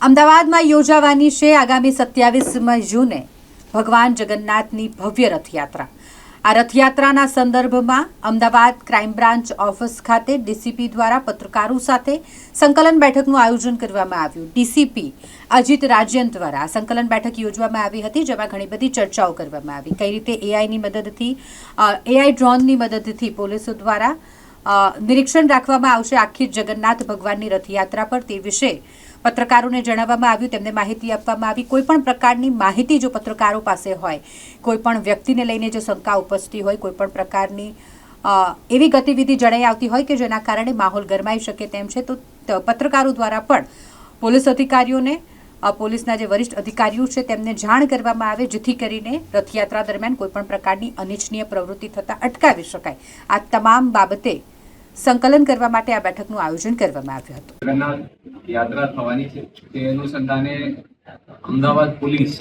અમદાવાદમાં યોજાવાની છે આગામી સત્યાવીસમી જૂને ભગવાન જગન્નાથની ભવ્ય રથયાત્રા. આ રથયાત્રાના સંદર્ભમાં અમદાવાદ ક્રાઇમ બ્રાન્ચ ઓફિસ ખાતે ડીસીપી દ્વારા પત્રકારો સાથે સંકલન બેઠકનું આયોજન કરવામાં આવ્યું. ડીસીપી અજીત રાજ્યન દ્વારા સંકલન બેઠક યોજવામાં આવી હતી, જેમાં ઘણી બધી ચર્ચાઓ કરવામાં આવી. કઈ રીતે એઆઈની મદદથી એઆઈ ડ્રોનની મદદથી પોલીસો દ્વારા નિરીક્ષણ રાખવામાં આવશે આખી જગન્નાથ ભગવાનની રથયાત્રા પર તે વિશે પત્રકારોને જણાવવામાં આવ્યું, તેમને માહિતી આપવામાં આવી. કોઈ પણ પ્રકારની માહિતી જો પત્રકારો પાસે હોય, કોઈ પણ વ્યક્તિને લઈને જો શંકા ઉપજતી હોય, કોઈ પણ પ્રકારની એવી ગતિવિધિ જણાઈ આવતી હોય કે જેના કારણે માહોલ ગરમાઈ શકે તેમ છે, ત- પત્રકારો દ્વારા પણ પોલીસ અધિકારીઓને પોલીસના જે વરિષ્ઠ અધિકારીઓ છે, તેમને જાણ કરવામાં આવે, જેથી કરીને રથયાત્રા દરમિયાન કોઈપણ પ્રકારની અનિચ્છનીય પ્રવૃત્તિ થતાં અટકાવી શકાય. આ તમામ બાબતે સંકલન કરવા માટે આ બેઠકનું આયોજન કરવામાં આવ્યું હતું. યાત્રા થવાની છે. તે અનુસંધાને અમદાવાદ પોલીસ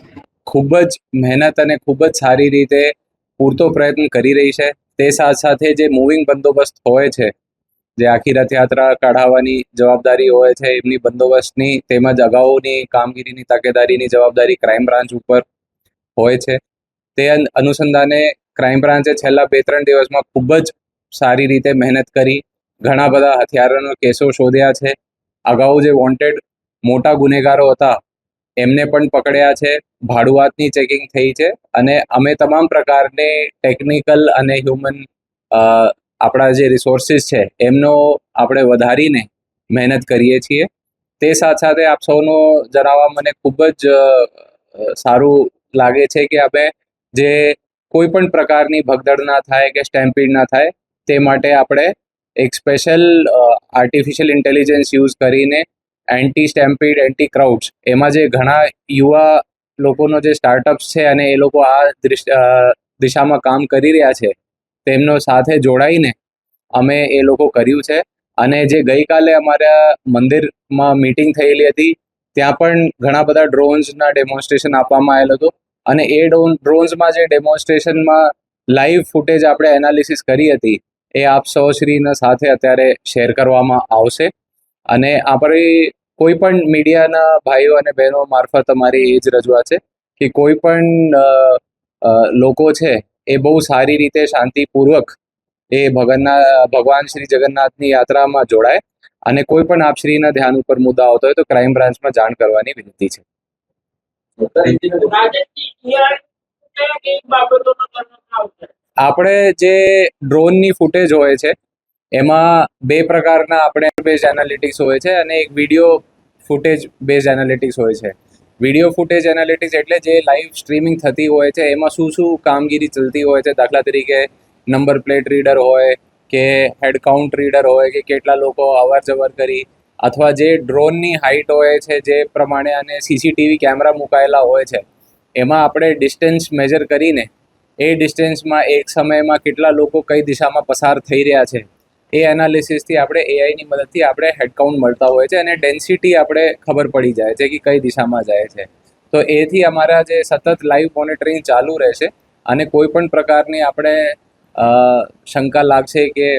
ખૂબ જ મહેનત અને ખૂબ જ સારી રીતે પૂરતો પ્રયત્ન કરી રહી છે. તે સાથ સાથે જે મૂવિંગ બંદોબસ્ત હોય છે જે આખી રથયાત્રા કાઢાવવાની જવાબદારી હોય છે એમની બંદોબસ્તની તેમજ અગાઉની કામગીરીની તકેદારીની જવાબદારી ક્રાઇમ બ્રાન્ચ ઉપર હોય છે. તે અનુસંધાને ક્રાઇમ બ્રાન્ચે છેલ્લા બે ત્રણ દિવસમાં ખૂબ જ સારી રીતે મહેનત કરી, ઘણા બધા હથિયારોના કેસો શોધ્યા છે. અગાઉ જે વોન્ટેડ મોટા ગુનેગારો હતા, એમને પણ પકડ્યા છે. ભાડુઆતની ચેકિંગ થઈ છે અને અમે તમામ પ્રકારની ટેકનિકલ અને હ્યુમન આપણા જે રિસોર્સિસ છે, એમનો આપણે વધારીને મહેનત કરીએ છીએ. તે સાથ સાથે આપ સૌનો જણાવવા મને ખૂબ જ સારું લાગે છે કે અમે જે કોઈ પણ પ્રકારની ભગદડ ના થાય કે સ્ટેમ્પીડ ના થાય તે માટે આપણે એક સ્પેશિયલ આર્ટિફિશિયલ ઇન્ટેલિજન્સ યુઝ કરીને એન્ટી સ્ટેમ્પીડ એન્ટી ક્રાઉડ્સ એમાં જે ઘણા યુવા લોકોનો જે સ્ટાર્ટઅપ્સ છે અને એ લોકો આ દિશામાં કામ કરી રહ્યા છે, તેમનો સાથે જોડાઈને અમે એ લોકો કર્યું છે. અને જે ગઈકાલે અમારા મંદિરમાં મીટિંગ થયેલી હતી, ત્યાં પણ ઘણા બધા ડ્રોન્સના ડેમોન્સ્ટ્રેશન આપવામાં આવેલ હતું. અને એ ડ્રોન ડ્રોન્સમાં જે ડેમોન્સ્ટ્રેશનમાં લાઈવ ફૂટેજ આપણે એનાલિસિસ કરી હતી એ આપ સૌશ્રીના સાથે અત્યારે શેર કરવામાં આવશે. અને આપણી કોઈ પણ મીડિયાના ભાઈઓ અને બહેનો મારફત અમારી એ જ રજૂઆત છે કે કોઈ પણ લોકો છે એ બહુ સારી રીતે શાંતિપૂર્વક એ ભગવાનના ભગવાન શ્રી જગન્નાથની યાત્રામાં જોડાય અને કોઈ પણ આપશ્રીના ધ્યાન ઉપર મુદ્દા આવતો હોય તો ક્રાઇમ બ્રાન્ચમાં જાણ કરવાની વિનંતી છે. રાજનની AI કયા કઈ બાબતોનો કરવામાં આવશે આપણે જે ડ્રોનની ફૂટેજ હોય છે, એમાં બે પ્રકારના આપણે બેઝ એનાલિટિક્સ હોય છે અને એક વીડિયો ફૂટેજ બેઝ એનાલિટિક્સ હોય છે. વીડિયો ફૂટેજ એનાલિટિક્સ એટલે જે લાઈવ સ્ટ્રીમિંગ થતી હોય છે, એમાં શું શું કામગીરી ચલતી હોય છે, દાખલા તરીકે નંબર પ્લેટ રીડર હોય કે હેડ કાઉન્ટ રીડર હોય કે કેટલા લોકો અવર જવર કરી અથવા જે ડ્રોનની હાઇટ હોય છે જે પ્રમાણે અને સીસીટીવી કેમેરા મુકાયેલા હોય છે, એમાં આપણે ડિસ્ટન્સ મેજર કરીને એ ડિસ્ટન્સમાં એક સમયમાં કેટલા લોકો કઈ દિશામાં પસાર થઈ રહ્યા છે, એ એનાલિસિસથી આપણે એઆઈની મદદથી આપણે હેડકાઉન્ટ મળતા હોય છે અને ડેન્સિટી આપણે ખબર પડી જાય છે કે કઈ દિશામાં જાય છે. તો એથી અમારા જે સતત લાઈવ મોનિટરિંગ ચાલુ રહેશે અને કોઈ પણ પ્રકારની આપણે શંકા લાગશે કે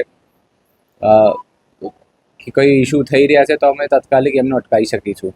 કઈ ઇસ્યુ થઈ રહ્યા છે તો અમે તાત્કાલિક એમને અટકાવી શકીશું.